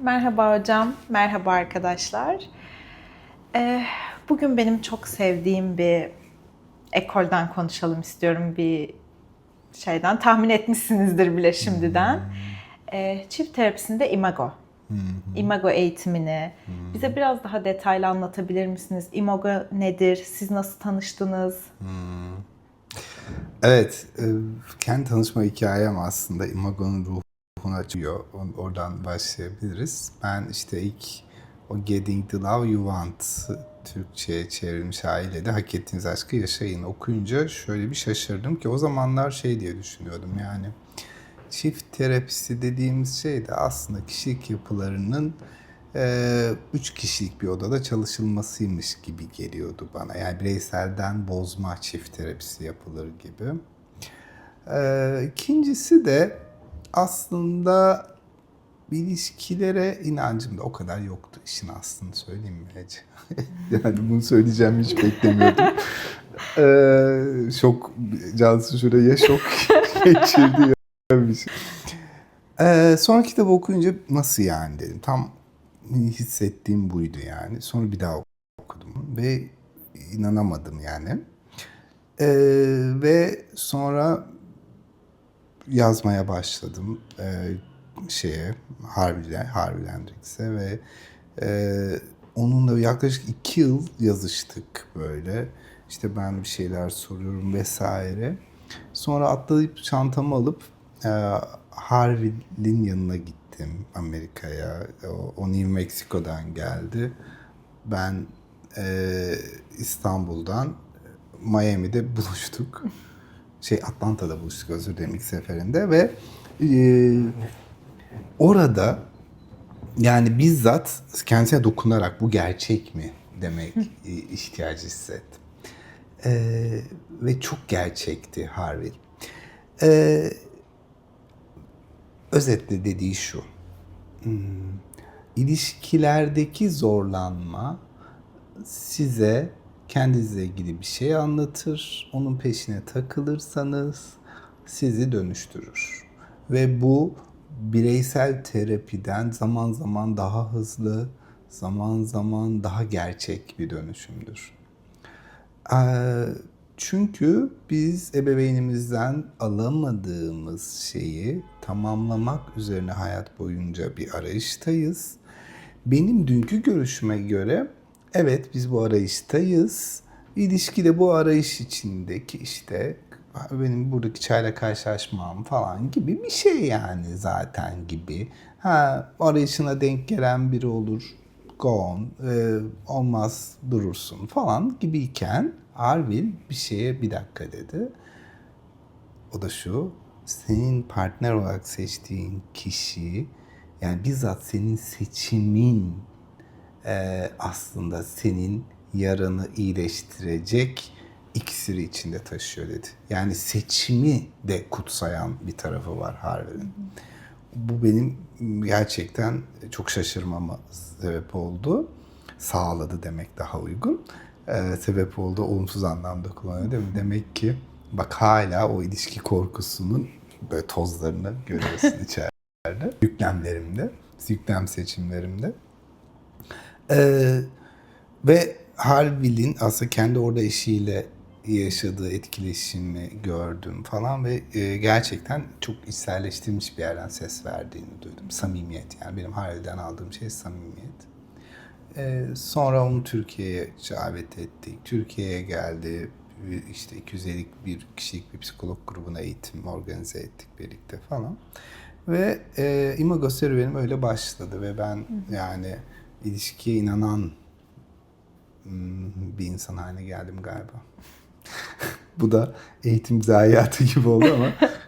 Merhaba hocam, merhaba arkadaşlar. Ee, bugün benim çok sevdiğim bir ekolden konuşalım istiyorum bir şeyden. Tahmin etmişsinizdir bile şimdiden. Ee, çift terapisinde imago. Imago eğitimini bize biraz daha detaylı anlatabilir misiniz? Imago nedir? Siz nasıl tanıştınız? Evet, e, kendi tanışma hikayem aslında Imago'nun ruhunu açıyor. Oradan başlayabiliriz. Ben işte ilk o Getting the Love You Want Türkçe'ye çevrilmiş haliyle de Hak Ettiğiniz Aşkı Yaşayın okuyunca şöyle bir şaşırdım ki o zamanlar şey diye düşünüyordum yani çift terapisi dediğimiz şey de aslında kişilik yapılarının eee, üç kişilik bir odada çalışılmasıymış gibi geliyordu bana. Yani bireyselden bozma çift terapisi yapılır gibi. Eee ikincisi de aslında ilişkilere inancım da o kadar yoktu işin aslını söyleyeyim mi Ece? yani bunu söyleyeceğimi hiç beklemiyordum. Eee şok, Cansu şuraya şok geçirdi ya bir şey. Ee, sonra kitabı okuyunca nasıl yani dedim. Tam hissettiğim buydu yani. Sonra bir daha okudum ve inanamadım yani. Ee, ve sonra yazmaya başladım ee, şeye Harvey Hendricks'e ve e, onunla yaklaşık iki yıl yazıştık böyle. İşte ben bir şeyler soruyorum vesaire. Sonra atlayıp çantamı alıp e, Harvey'nin yanına gittim Amerika'ya. O, o New Mexico'dan geldi. Ben e, İstanbul'dan Miami'de buluştuk. Şey Atlanta'da buluştuk özür dilerim ilk seferinde ve e, orada yani bizzat kendisine dokunarak bu gerçek mi demek e, ihtiyacı hissettim. Ee, ve çok gerçekti Harvey. Ee, özetle dediği şu. Hmm, ilişkilerdeki zorlanma size kendinizle ilgili bir şey anlatır. Onun peşine takılırsanız sizi dönüştürür. Ve bu bireysel terapiden zaman zaman daha hızlı, zaman zaman daha gerçek bir dönüşümdür. Çünkü biz ebeveynimizden alamadığımız şeyi tamamlamak üzerine hayat boyunca bir arayıştayız. Benim dünkü görüşüme göre evet biz bu arayıştayız. İlişkide bu arayış içindeki işte benim buradaki çayla karşılaşmam falan gibi bir şey yani zaten gibi. Ha arayışına denk gelen biri olur, go on, e, olmaz durursun falan gibiyken Arvil bir şeye bir dakika dedi. O da şu, senin partner olarak seçtiğin kişi, yani bizzat senin seçimin e, aslında senin yaranı iyileştirecek iksiri içinde taşıyor dedi. Yani seçimi de kutsayan bir tarafı var Harvey'in. Bu benim gerçekten çok şaşırmama sebep oldu. Sağladı demek daha uygun. Ee, sebep oldu olumsuz anlamda kullanıyor değil mi? Demek ki bak hala o ilişki korkusunun böyle tozlarını görüyorsun içeride. Yüklemlerimde, yüklem seçimlerimde. Ee, ve Harville'in aslında kendi orada eşiyle yaşadığı etkileşimi gördüm falan ve e, gerçekten çok içselleştirilmiş bir yerden ses verdiğini duydum. Samimiyet yani benim Harville'den aldığım şey samimiyet. Ee, sonra onu Türkiye'ye davet ettik. Türkiye'ye geldi. İşte 250'lik bir kişilik bir psikolog grubuna eğitim organize ettik birlikte falan. Ve e, imago serüvenim öyle başladı ve ben yani ilişkiye inanan hmm, bir insan haline geldim galiba. Bu da eğitim zayiatı gibi oldu ama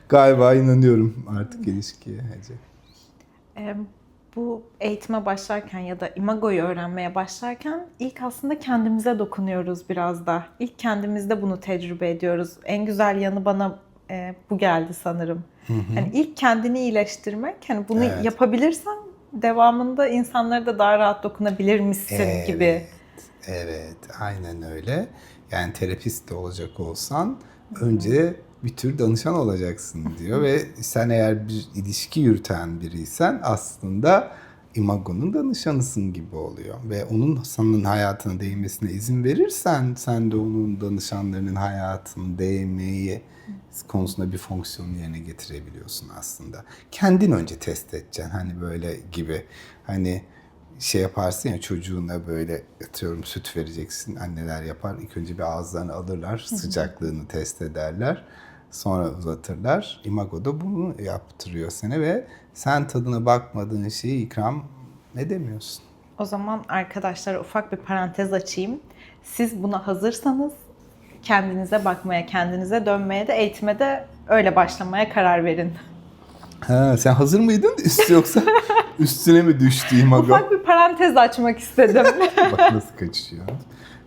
galiba inanıyorum artık ilişkiye Ece. Ee, bu eğitime başlarken ya da imagoyu öğrenmeye başlarken ilk aslında kendimize dokunuyoruz biraz da. İlk kendimizde bunu tecrübe ediyoruz. En güzel yanı bana e, bu geldi sanırım. Yani ilk kendini iyileştirmek, hani bunu Evet. yapabilirsen devamında insanlara da daha rahat dokunabilir misin gibi. Evet, evet, aynen öyle. Yani terapist de olacak olsan önce bir tür danışan olacaksın diyor ve sen eğer bir ilişki yürüten biriysen aslında imagonun danışanısın gibi oluyor. Ve onun senin hayatına değmesine izin verirsen sen de onun danışanlarının hayatını değmeyi konusunda bir fonksiyonu yerine getirebiliyorsun aslında. Kendin önce test edeceksin hani böyle gibi. Hani şey yaparsın ya çocuğuna böyle atıyorum süt vereceksin anneler yapar. İlk önce bir ağızlarını alırlar sıcaklığını test ederler. Sonra uzatırlar. Imago da bunu yaptırıyor seni ve sen tadına bakmadığın şeyi ikram edemiyorsun. O zaman arkadaşlara ufak bir parantez açayım. Siz buna hazırsanız kendinize bakmaya, kendinize dönmeye de eğitime de öyle başlamaya karar verin. Ha, sen hazır mıydın üstü yoksa üstüne mi düştü Imago? Ufak bir parantez açmak istedim. Bak nasıl kaçıyor.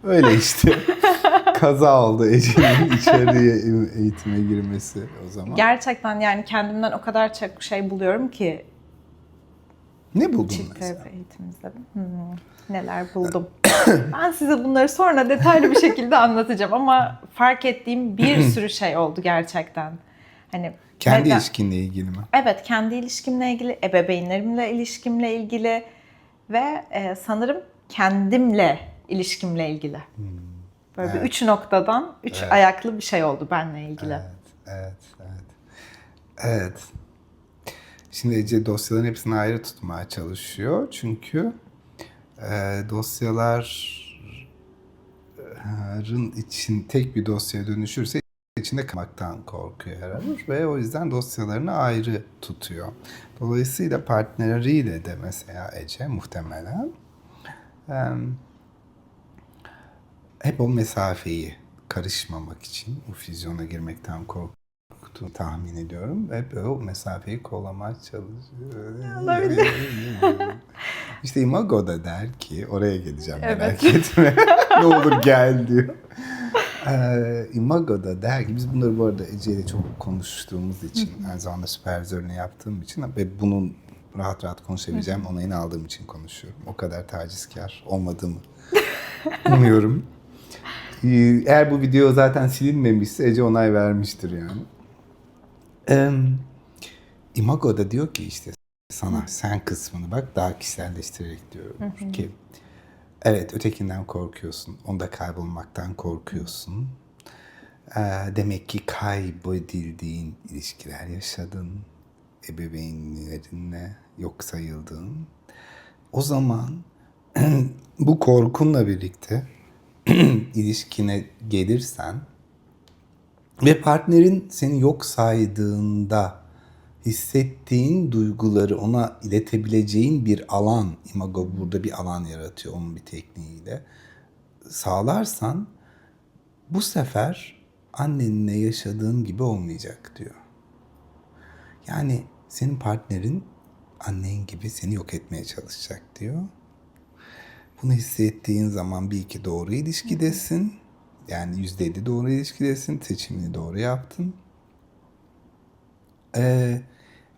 Öyle işte. Kaza oldu Ece'nin içeriye eğitime girmesi o zaman. Gerçekten yani kendimden o kadar çok şey buluyorum ki ne buldun çift mesela? terapi eğitimimizde. Hmm, neler buldum. ben size bunları sonra detaylı bir şekilde anlatacağım ama fark ettiğim bir sürü şey oldu gerçekten. Hani Kendi neden- ilişkinle ilgili mi? Evet, kendi ilişkimle ilgili, ebeveynlerimle ilişkimle ilgili ve e, sanırım kendimle ilişkimle ilgili. Böyle bir üç noktadan üç ayaklı bir şey oldu benle ilgili. Evet, evet, evet. Evet. Şimdi Ece dosyaların hepsini ayrı tutmaya çalışıyor. Çünkü e, dosyaların için tek bir dosyaya dönüşürse içinde kalmaktan korkuyor herhalde ve o yüzden dosyalarını ayrı tutuyor. Dolayısıyla partneriyle de mesela Ece muhtemelen em, hep o mesafeyi karışmamak için, bu füzyona girmekten korktuğunu tahmin ediyorum. Hep o mesafeyi kollamaya çalışıyor. olabilir. işte Imago da der ki, oraya geleceğim merak Evet. etme. ne olur gel diyor. Ee, Imago da der ki, biz bunları bu arada Ece ile çok konuştuğumuz için, aynı zamanda süpervizörünü yaptığım için ve bunun rahat rahat konuşabileceğim onayını aldığım için konuşuyorum. O kadar tacizkar olmadığımı umuyorum. Ee, Eğer bu video zaten silinmemişse Ece onay vermiştir yani. Ee, Imago da diyor ki işte sana sen kısmını bak daha kişiselleştirerek diyorum ki evet ötekinden korkuyorsun. Onda kaybolmaktan korkuyorsun. Ee, demek ki kaybedildiğin ilişkiler yaşadın. Ebeveynlerinle yok sayıldın. O zaman bu korkunla birlikte ilişkine gelirsen ve partnerin seni yok saydığında hissettiğin duyguları ona iletebileceğin bir alan, Imago burada bir alan yaratıyor onun bir tekniğiyle sağlarsan bu sefer annenle yaşadığın gibi olmayacak diyor. Yani senin partnerin annen gibi seni yok etmeye çalışacak diyor. Bunu hissettiğin zaman bir iki doğru ilişkidesin. Yani yüzde elli doğru ilişkidesin. Seçimini doğru yaptın. Ee,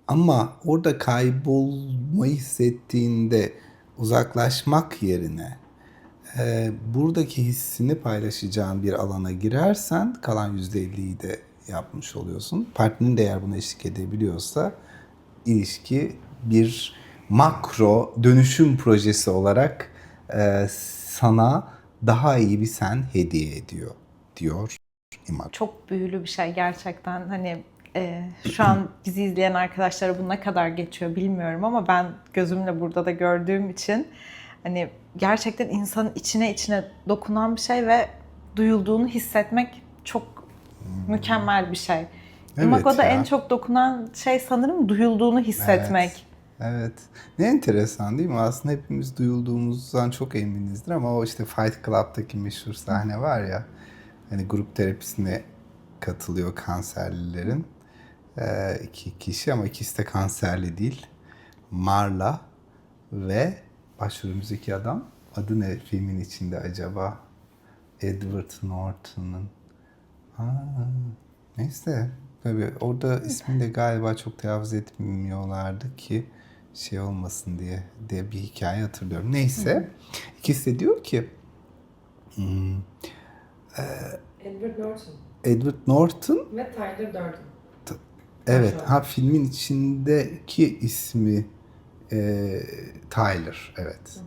ama orada kaybolmayı hissettiğinde uzaklaşmak yerine e, buradaki hissini paylaşacağın bir alana girersen kalan yüzde elliyi de yapmış oluyorsun. Partnerin de eğer buna eşlik edebiliyorsa ilişki bir makro dönüşüm projesi olarak e, sana daha iyi bir sen hediye ediyor diyor İmam. Çok büyülü bir şey gerçekten. Hani e, şu an bizi izleyen arkadaşlara bu ne kadar geçiyor bilmiyorum ama ben gözümle burada da gördüğüm için hani gerçekten insanın içine içine dokunan bir şey ve duyulduğunu hissetmek çok mükemmel bir şey. Evet Imago'da ya. en çok dokunan şey sanırım duyulduğunu hissetmek. Evet. Ne enteresan değil mi? Aslında hepimiz duyulduğumuzdan çok eminizdir ama o işte Fight Club'daki meşhur sahne var ya. Hani grup terapisine katılıyor kanserlilerin. Ee, iki kişi ama ikisi de kanserli değil. Marla ve başrolümüzdeki adam adı ne filmin içinde acaba? Edward Norton'un. Ha, neyse. Tabii orada ismini de galiba çok telaffuz etmiyorlardı ki şey olmasın diye diye bir hikaye hatırlıyorum. Neyse. İkisi de diyor ki hmm, Edward Norton Edward Norton ve Tyler Durden. evet ha filmin içindeki ismi Ee, Tyler, evet.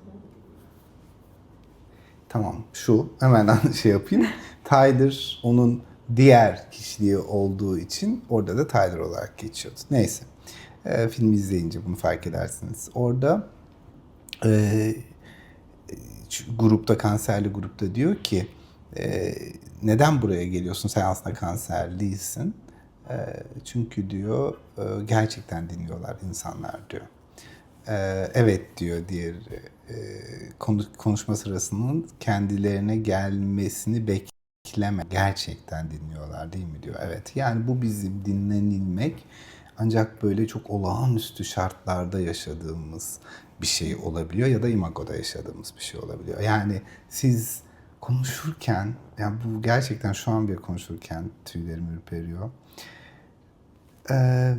Tamam, şu hemen şey yapayım. Tyler onun diğer kişiliği olduğu için orada da Tyler olarak geçiyordu. Neyse, ee, filmi izleyince bunu fark edersiniz. Orada e, grupta kanserli grupta diyor ki e, neden buraya geliyorsun? Sen aslında kanser E, çünkü diyor e, gerçekten dinliyorlar insanlar diyor. E, evet diyor diğer e, konu, konuşma sırasının kendilerine gelmesini bekleme gerçekten dinliyorlar değil mi? diyor. Evet yani bu bizim dinlenilmek ancak böyle çok olağanüstü şartlarda yaşadığımız bir şey olabiliyor ya da imagoda yaşadığımız bir şey olabiliyor. Yani siz konuşurken, yani bu gerçekten şu an bir konuşurken tüylerim ürperiyor. Ee,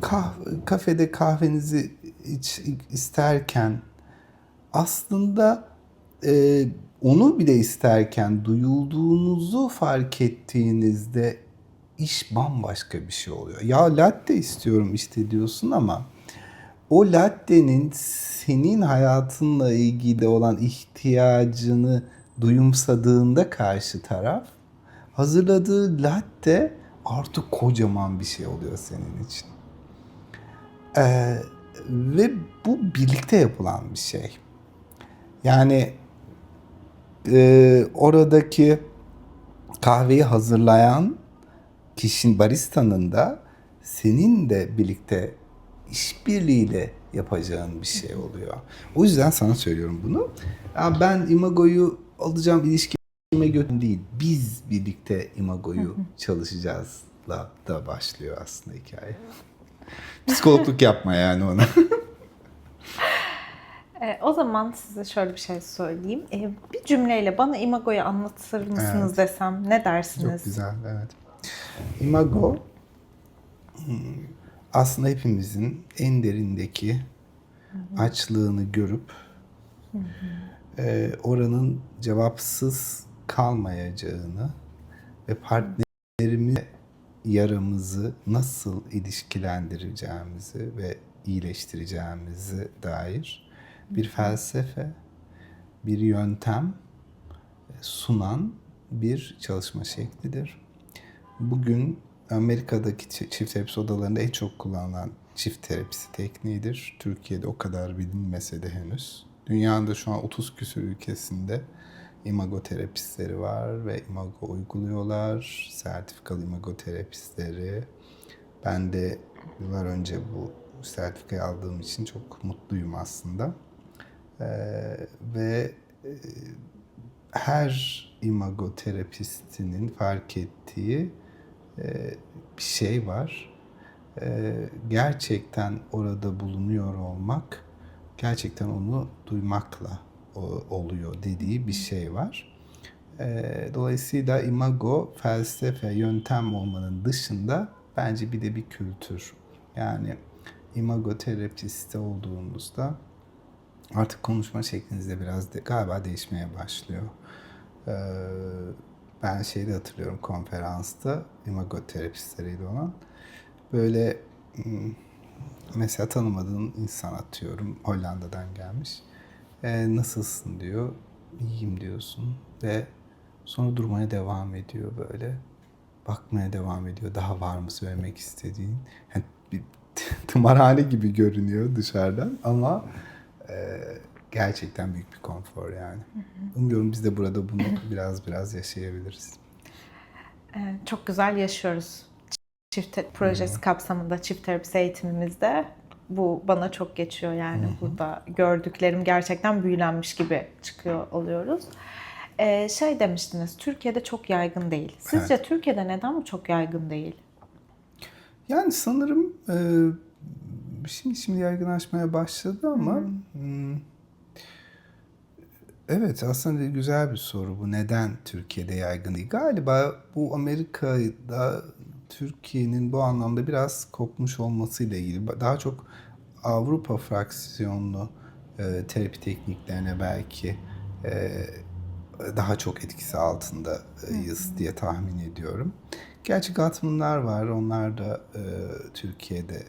kah kafede kahvenizi iç, isterken aslında e, onu bile isterken duyulduğunuzu fark ettiğinizde iş bambaşka bir şey oluyor. Ya latte istiyorum işte diyorsun ama o latte'nin senin hayatınla ilgili olan ihtiyacını duyumsadığında karşı taraf hazırladığı latte artık kocaman bir şey oluyor senin için. Ee, ve bu birlikte yapılan bir şey. Yani e, oradaki kahveyi hazırlayan kişinin baristanın da senin de birlikte işbirliğiyle yapacağın bir şey oluyor. O yüzden sana söylüyorum bunu. Ya ben imagoyu alacağım ilişkime götüm değil. Biz birlikte imagoyu çalışacağızla da başlıyor aslında hikaye. Psikologluk yapma yani ona. E, o zaman size şöyle bir şey söyleyeyim. E, bir cümleyle bana imagoyu anlatır mısınız Evet. desem ne dersiniz? Çok güzel, evet. Imago hmm, aslında hepimizin en derindeki açlığını görüp e, oranın cevapsız kalmayacağını ve partnerimiz yaramızı nasıl ilişkilendireceğimizi ve iyileştireceğimizi dair bir felsefe, bir yöntem sunan bir çalışma şeklidir. Bugün Amerika'daki çi- çift terapisi odalarında en çok kullanılan çift terapisi tekniğidir. Türkiye'de o kadar bilinmese de henüz. Dünyada şu an 30 küsur ülkesinde imago terapistleri var ve imago uyguluyorlar. Sertifikalı imago terapistleri. Ben de yıllar önce bu sertifikayı aldığım için çok mutluyum aslında. Ee, ve e, her imago terapistinin fark ettiği bir şey var. E, gerçekten orada bulunuyor olmak, gerçekten onu duymakla o- oluyor dediği bir şey var. E, dolayısıyla imago felsefe, yöntem olmanın dışında bence bir de bir kültür. Yani imago terapisti olduğunuzda artık konuşma şekliniz de biraz de, galiba değişmeye başlıyor. Ee, ben şeyde hatırlıyorum konferansta imago terapistleriyle olan böyle hmm, mesela tanımadığın insan atıyorum Hollanda'dan gelmiş. Ee, nasılsın diyor. İyiyim diyorsun ve sonra durmaya devam ediyor böyle. Bakmaya devam ediyor. Daha var mı söylemek istediğin? Yani bir tımarhane gibi görünüyor dışarıdan ama e, gerçekten büyük bir konfor yani. Umuyorum biz de burada bunu biraz biraz yaşayabiliriz. E, çok güzel yaşıyoruz. Çift projesi kapsamında çift terapisi eğitimimizde bu bana çok geçiyor yani burada gördüklerim gerçekten büyülenmiş gibi çıkıyor oluyoruz. E, şey demiştiniz Türkiye'de çok yaygın değil. Sizce Türkiye'de neden bu çok yaygın değil? Yani sanırım e, şimdi şimdi yaygınlaşmaya başladı ama hmm, evet aslında güzel bir soru bu. Neden Türkiye'de yaygın değil? Galiba bu Amerika'da Türkiye'nin bu anlamda biraz kopmuş olmasıyla ilgili. Daha çok Avrupa fraksiyonlu e, terapi tekniklerine belki e, daha çok etkisi altındayız diye tahmin ediyorum. Gerçi Gatmanlar var. Onlar da e, Türkiye'de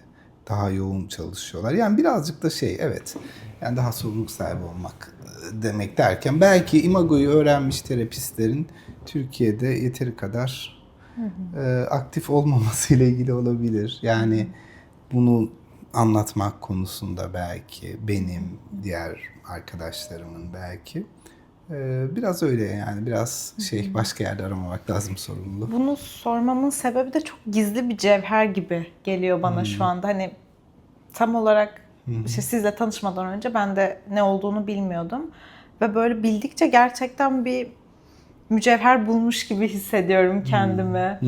daha yoğun çalışıyorlar. Yani birazcık da şey evet yani daha sorumluluk sahibi olmak demek derken belki imagoyu öğrenmiş terapistlerin Türkiye'de yeteri kadar e, aktif olmaması ile ilgili olabilir. Yani bunu anlatmak konusunda belki benim, diğer arkadaşlarımın belki e, biraz öyle yani biraz şey başka yerde aramamak lazım sorumluluğu. Bunu sormamın sebebi de çok gizli bir cevher gibi geliyor bana şu anda. Hani tam olarak işte sizle tanışmadan önce ben de ne olduğunu bilmiyordum. Ve böyle bildikçe gerçekten bir mücevher bulmuş gibi hissediyorum kendimi.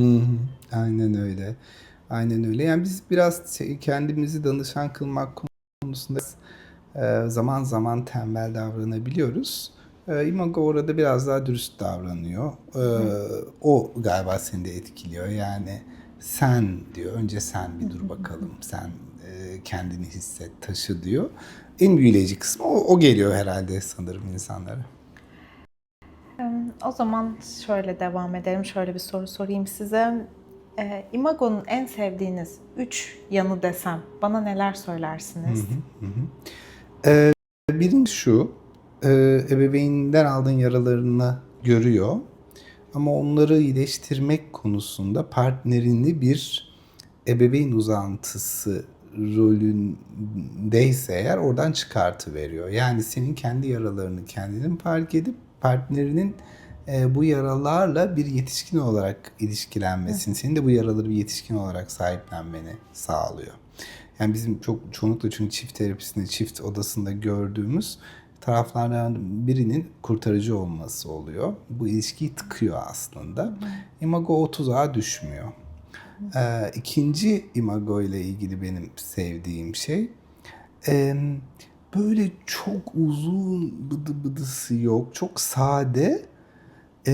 Aynen öyle. Aynen öyle. Yani biz biraz kendimizi danışan kılmak konusunda e, zaman zaman tembel davranabiliyoruz. E, Imago orada biraz daha dürüst davranıyor. E, o galiba seni de etkiliyor. Yani sen diyor. Önce sen bir dur bakalım. Sen e, kendini hisset, taşı diyor. En büyüleyici kısmı o, o geliyor herhalde sanırım insanlara. O zaman şöyle devam edelim. Şöyle bir soru sorayım size. Ee, Imago'nun en sevdiğiniz üç yanı desem bana neler söylersiniz? Birinci şu, e, ebeveyninden aldığın yaralarını görüyor. Ama onları iyileştirmek konusunda partnerini bir ebeveyn uzantısı rolündeyse eğer oradan çıkartı veriyor. Yani senin kendi yaralarını kendinin fark edip partnerinin e, bu yaralarla bir yetişkin olarak ilişkilenmesini, senin de bu yaraları bir yetişkin olarak sahiplenmeni sağlıyor. Yani bizim çok çoğunlukla çünkü çift terapisinde, çift odasında gördüğümüz taraflardan birinin kurtarıcı olması oluyor. Bu ilişkiyi tıkıyor aslında. Imago o tuzağa düşmüyor. Ee, ikinci imago ile ilgili benim sevdiğim şey e, böyle çok uzun bıdı bıdısı yok. Çok sade e,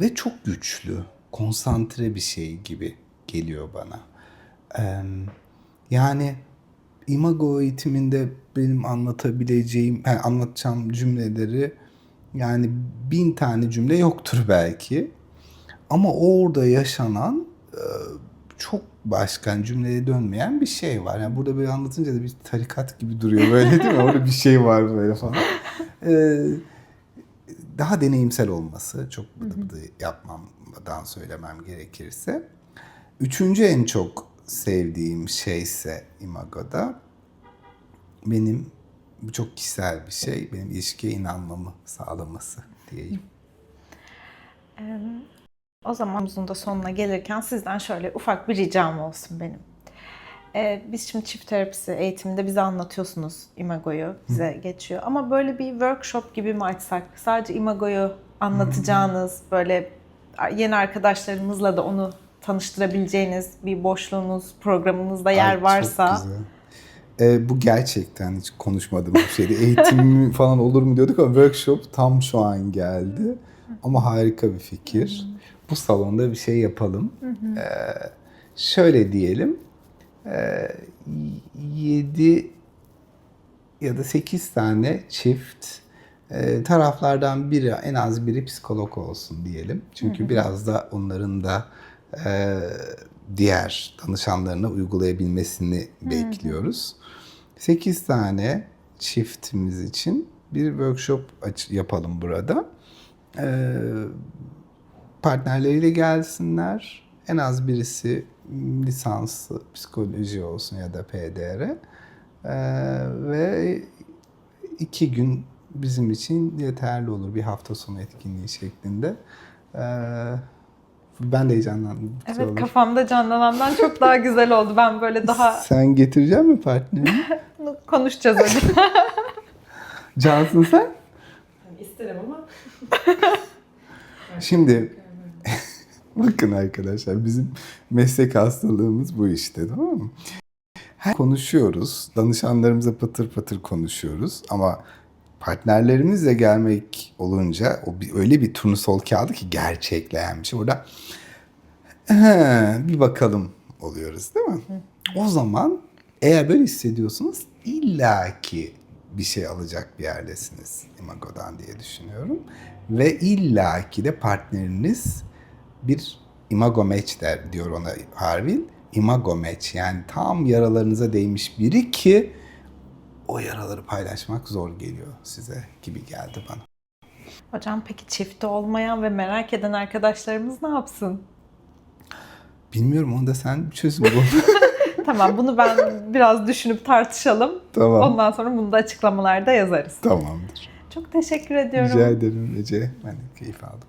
ve çok güçlü. Konsantre bir şey gibi geliyor bana. Eee yani imago eğitiminde benim anlatabileceğim, yani anlatacağım cümleleri yani bin tane cümle yoktur belki. Ama orada yaşanan e, çok başkan cümleye dönmeyen bir şey var. Yani burada böyle anlatınca da bir tarikat gibi duruyor böyle değil mi? Orada bir şey var böyle falan. Ee, daha deneyimsel olması, çok bıdı bıdı yapmamdan söylemem gerekirse. Üçüncü en çok sevdiğim şeyse Imago'da benim bu çok kişisel bir şey. Benim ilişkiye inanmamı sağlaması diyeyim. O zaman uzun da sonuna gelirken sizden şöyle ufak bir ricam olsun benim. Ee, biz şimdi çift terapisi eğitiminde bize anlatıyorsunuz Imago'yu, bize geçiyor. Ama böyle bir workshop gibi mi açsak? Sadece Imago'yu anlatacağınız, böyle yeni arkadaşlarımızla da onu tanıştırabileceğiniz bir boşluğunuz, programınızda yer Ay, çok varsa. güzel. Ee, bu gerçekten hiç konuşmadığım bir şeydi. Eğitim falan olur mu diyorduk ama workshop tam şu an geldi. Ama harika bir fikir. Bu salonda bir şey yapalım. Ee, şöyle diyelim. Ee, 7 ya da 8 tane çift e, taraflardan biri en az biri psikolog olsun diyelim. Çünkü biraz da onların da e, diğer danışanlarına uygulayabilmesini bekliyoruz. 8 tane çiftimiz için bir workshop yapalım burada. E, partnerleriyle gelsinler. En az birisi lisanslı psikoloji olsun ya da PDR. E, ve iki gün bizim için yeterli olur bir hafta sonu etkinliği şeklinde. E, ben de heyecanlandım. Evet olur. kafamda canlanandan çok daha güzel oldu. Ben böyle daha Sen getirecek mi partnerini? konuşacağız öyle. Cansın sen? Yani isterim ama Şimdi bakın arkadaşlar bizim meslek hastalığımız bu işte tamam mı? Her konuşuyoruz. Danışanlarımıza patır patır konuşuyoruz ama partnerlerimizle gelmek olunca o bir, öyle bir turnusol kağıdı ki gerçekleyen bir şey. Burada "He, bir bakalım oluyoruz değil mi? O zaman eğer böyle hissediyorsunuz illaki bir şey alacak bir yerdesiniz Imago'dan diye düşünüyorum. Ve illaki de partneriniz bir imago match der diyor ona Harville. imago match yani tam yaralarınıza değmiş biri ki o yaraları paylaşmak zor geliyor size gibi geldi bana. Hocam peki çifti olmayan ve merak eden arkadaşlarımız ne yapsın? Bilmiyorum onu da sen çözüm bul. tamam bunu ben biraz düşünüp tartışalım. tamam. Ondan sonra bunu da açıklamalarda yazarız. Tamamdır. Çok teşekkür ediyorum. Rica ederim Ece. Ben de keyif aldım.